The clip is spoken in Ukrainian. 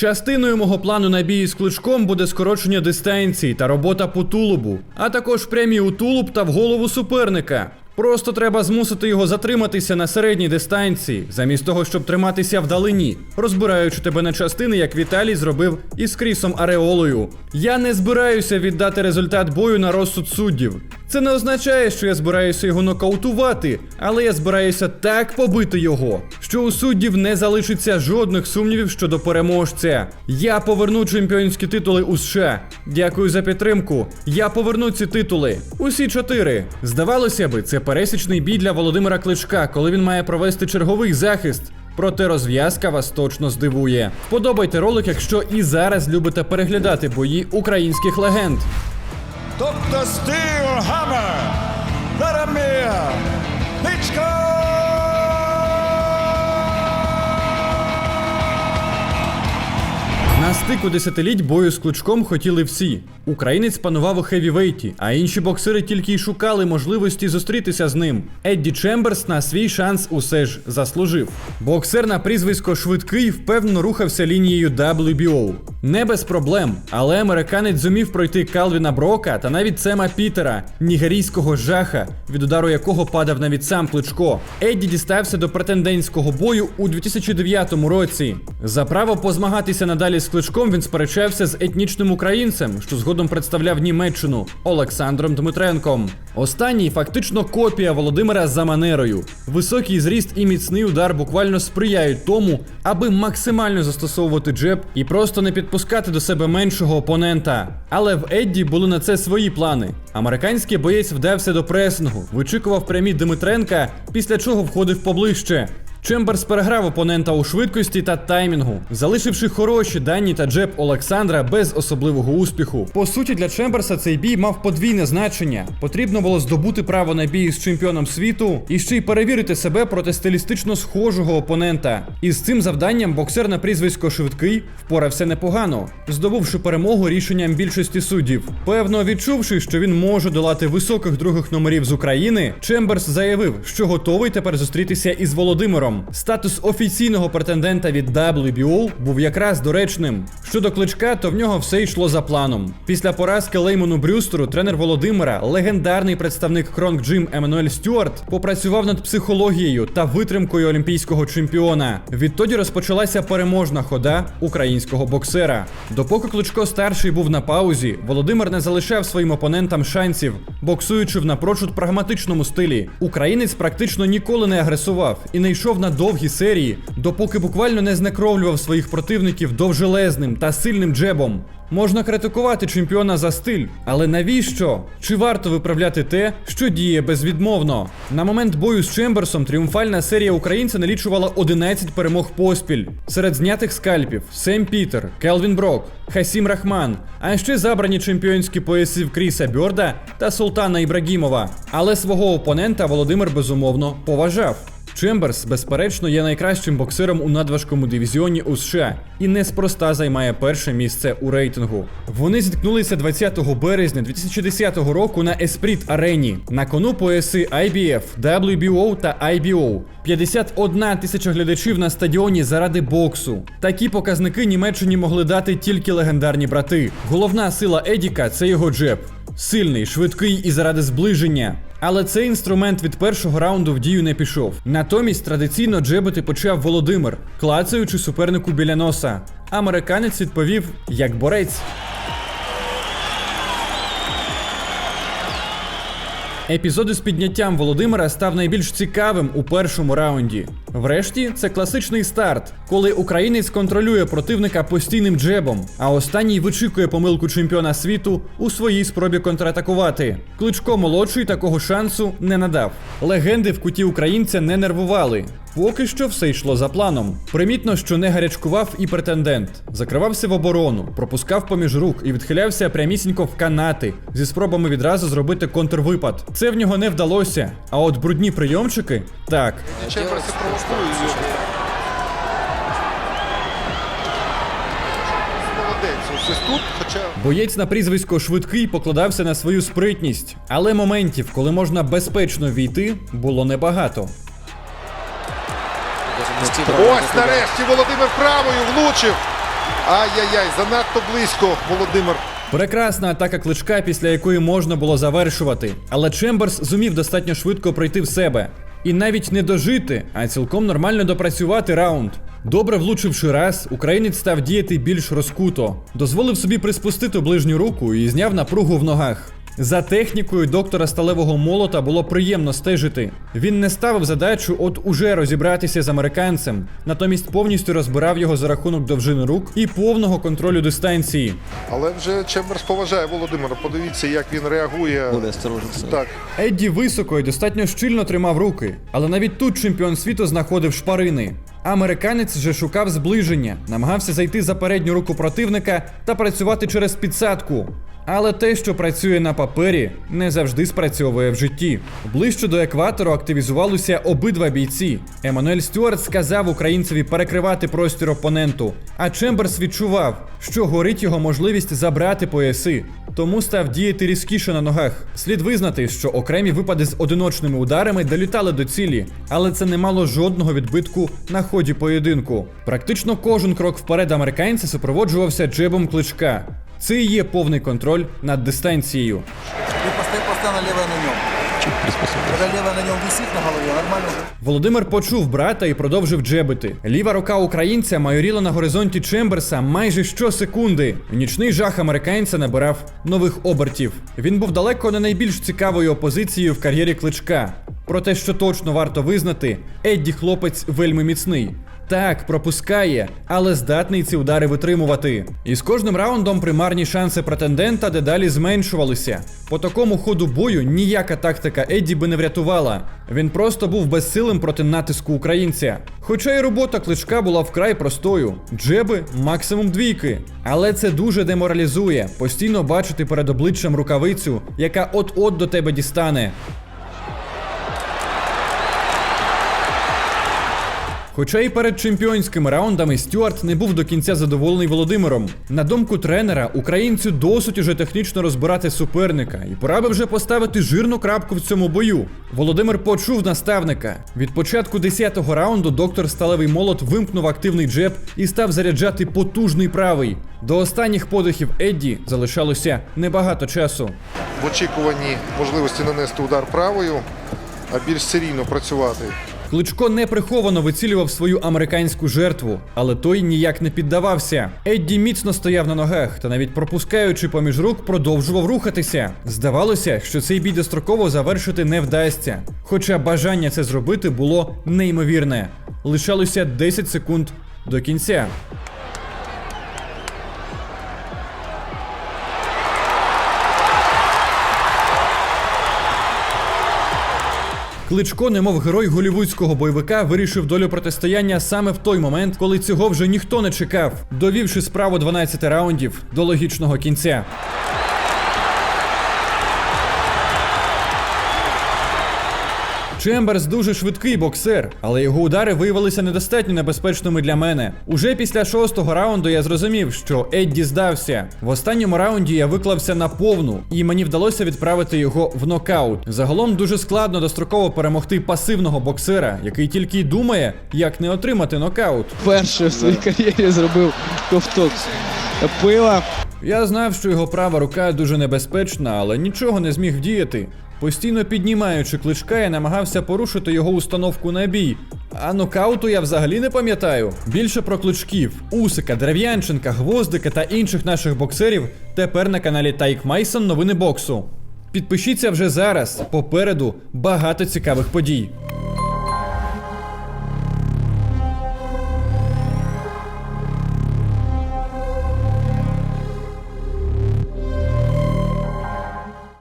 Частиною мого плану на бій з кличком буде скорочення дистанції та робота по тулубу, а також прямі у тулуб та в голову суперника. Просто треба змусити його затриматися на середній дистанції, замість того, щоб триматися вдалині, розбираючи тебе на частини, як Віталій зробив із Крісом Ареолою. Я не збираюся віддати результат бою на розсуд суддів. Це не означає, що я збираюся його нокаутувати, але я збираюся так побити його, що у суддів не залишиться жодних сумнівів щодо переможця. Я поверну чемпіонські титули у США. Дякую за підтримку. Я поверну ці титули. Усі чотири. Здавалося би, це пересічний бій для Володимира Кличка, коли він має провести черговий захист. Проте розв'язка вас точно здивує. Вподобайте ролик, якщо і зараз любите переглядати бої українських легенд. Dr. Steel Hammer, Vladimir Klitschko! На стику десятиліть бою з кличком хотіли всі. Українець панував у хевівейті, а інші боксери тільки й шукали можливості зустрітися з ним. Едді Чемберс на свій шанс усе ж заслужив. Боксер на прізвисько швидкий впевнено рухався лінією WBO. Не без проблем, але американець зумів пройти Калвіна Брока та навіть Сема Пітера, нігерійського жаха, від удару якого падав навіть сам кличко. Едді дістався до претендентського бою у 2009 році. За право позмагатися надалі з кличком він сперечався з етнічним українцем, що згодом представляв Німеччину Олександром Дмитренком. Останній фактично копія Володимира за манерою. Високий зріст і міцний удар буквально сприяють тому, аби максимально застосовувати джеб і просто не підпускати до себе меншого опонента. Але в Едді були на це свої плани. Американський боєць вдався до пресингу, вичікував прямі Дмитренка, після чого входив поближче. Чемберс переграв опонента у швидкості та таймінгу, залишивши хороші дані та джеб Олександра без особливого успіху. По суті, для Чемберса цей бій мав подвійне значення. Потрібно було здобути право на бій з чемпіоном світу і ще й перевірити себе проти стилістично схожого опонента. І з цим завданням боксер на прізвисько швидкий впорався непогано, здобувши перемогу рішенням більшості суддів. Певно, відчувши, що він може долати високих других номерів з України, Чемберс заявив, що готовий тепер зустрітися із Володимиром. Статус офіційного претендента від WBO був якраз доречним. Щодо кличка, то в нього все йшло за планом. Після поразки Леймону Брюстеру, тренер Володимира, легендарний представник Кронг Джим Еммануель Стюарт, попрацював над психологією та витримкою олімпійського чемпіона. Відтоді розпочалася переможна хода українського боксера. Допоки Кличко старший був на паузі, Володимир не залишав своїм опонентам шансів, боксуючи в напрочуд прагматичному стилі. Українець практично ніколи не агресував і не йшов на довгі серії, допоки буквально не знекровлював своїх противників довжелезним та сильним джебом. Можна критикувати чемпіона за стиль, але навіщо? Чи варто виправляти те, що діє безвідмовно? На момент бою з Чемберсом тріумфальна серія українця налічувала 11 перемог поспіль. Серед знятих скальпів Сем Пітер, Келвін Брок, Хасім Рахман, а ще забрані чемпіонські пояси в Кріса Бьорда та Султана Ібрагімова. Але свого опонента Володимир безумовно поважав. Чемберс, безперечно, є найкращим боксером у надважкому дивізіоні у США і неспроста займає перше місце у рейтингу. Вони зіткнулися 20 березня 2010 року на Esprit арені. На кону пояси IBF, WBO та IBO. 51 тисяча глядачів на стадіоні заради боксу. Такі показники Німеччині могли дати тільки легендарні брати. Головна сила Едіка це його джеб. Сильний, швидкий і заради зближення. Але цей інструмент від першого раунду в дію не пішов. Натомість традиційно джебити почав Володимир, клацаючи супернику біля носа. Американець відповів як борець. Епізод із підняттям Володимира став найбільш цікавим у першому раунді. Врешті, це класичний старт, коли українець контролює противника постійним джебом, а останній вичікує помилку чемпіона світу у своїй спробі контратакувати. Кличко молодший такого шансу не надав. Легенди в куті українця не нервували. Поки що все йшло за планом. Примітно, що не гарячкував і претендент. Закривався в оборону, пропускав поміж рук і відхилявся прямісінько в канати зі спробами відразу зробити контрвипад. Це в нього не вдалося. А от брудні прийомчики так. Тут, хоча Боєць на прізвисько швидкий покладався на свою спритність, але моментів, коли можна безпечно війти, було небагато. Ось нарешті Володимир правою влучив. Ай-яй-яй, занадто близько, Володимир. Прекрасна атака кличка, після якої можна було завершувати. Але Чемберс зумів достатньо швидко прийти в себе. І навіть не дожити, а цілком нормально допрацювати раунд. Добре влучивши раз, українець став діяти більш розкуто, дозволив собі приспустити ближню руку і зняв напругу в ногах. За технікою доктора сталевого молота було приємно стежити. Він не ставив задачу от уже розібратися з американцем, натомість повністю розбирав його за рахунок довжини рук і повного контролю дистанції. Але вже Чемберс поважає Володимира. Подивіться, як він реагує. Осторожен. Так, Едді високо і достатньо щільно тримав руки, але навіть тут чемпіон світу знаходив шпарини. Американець же шукав зближення, намагався зайти за передню руку противника та працювати через підсадку. Але те, що працює на папері, не завжди спрацьовує в житті. Ближче до екватору активізувалися обидва бійці. Еммануель Стюарт сказав українцеві перекривати простір опоненту, а Чемберс відчував, що горить його можливість забрати пояси. Тому став діяти різкіше на ногах. Слід визнати, що окремі випади з одиночними ударами долітали до цілі, але це не мало жодного відбитку на ході поєдинку. Практично кожен крок вперед американця супроводжувався джебом кличка. Це і є повний контроль над дистанцією. Постоянно, постоянно левая на. Когда левая на нем висит на голове, нормально. Володимир почув брата і продовжив джебити. Ліва рука українця майоріла на горизонті Чемберса майже щосекунди. Нічний жах американця набирав нових обертів. Він був далеко не найбільш цікавою опозицією в кар'єрі кличка. Проте, що точно варто визнати, Едді хлопець вельми міцний. Так, пропускає, але здатний ці удари витримувати. І з кожним раундом примарні шанси претендента дедалі зменшувалися. По такому ходу бою ніяка тактика Едді би не врятувала. Він просто був безсилим проти натиску українця. Хоча й робота кличка була вкрай простою: джеби максимум двійки. Але це дуже деморалізує постійно бачити перед обличчям рукавицю, яка от-от до тебе дістане. Хоча і перед чемпіонськими раундами Стюарт не був до кінця задоволений Володимиром. На думку тренера, українцю досить уже технічно розбирати суперника, і пора би вже поставити жирну крапку в цьому бою. Володимир почув наставника. Від початку 10-го раунду доктор Сталевий Молот вимкнув активний джеб і став заряджати потужний правий. До останніх подихів Едді залишалося небагато часу. в очікуванні можливості нанести удар правою, а більш серійно працювати. Кличко неприховано вицілював свою американську жертву, але той ніяк не піддавався. Едді міцно стояв на ногах та навіть пропускаючи поміж рук, продовжував рухатися. Здавалося, що цей бій достроково завершити не вдасться. Хоча бажання це зробити було неймовірне. Лишалося 10 секунд до кінця. Кличко, немов герой голівудського бойовика, вирішив долю протистояння саме в той момент, коли цього вже ніхто не чекав, довівши справу 12 раундів до логічного кінця. Чемберс дуже швидкий боксер, але його удари виявилися недостатньо небезпечними для мене. Уже після шостого раунду я зрозумів, що Едді здався. В останньому раунді я виклався на повну, і мені вдалося відправити його в нокаут. Загалом дуже складно достроково перемогти пасивного боксера, який тільки й думає, як не отримати нокаут. Перше в своїй кар'єрі зробив ковток пива. Я знав, що його права рука дуже небезпечна, але нічого не зміг вдіяти. Постійно піднімаючи кличка, я намагався порушити його установку на бій. А нокауту я взагалі не пам'ятаю. Більше про кличків, Усика, Дерев'янченка, Гвоздика та інших наших боксерів тепер на каналі Тайк Майсон новини боксу. Підпишіться вже зараз. Попереду багато цікавих подій.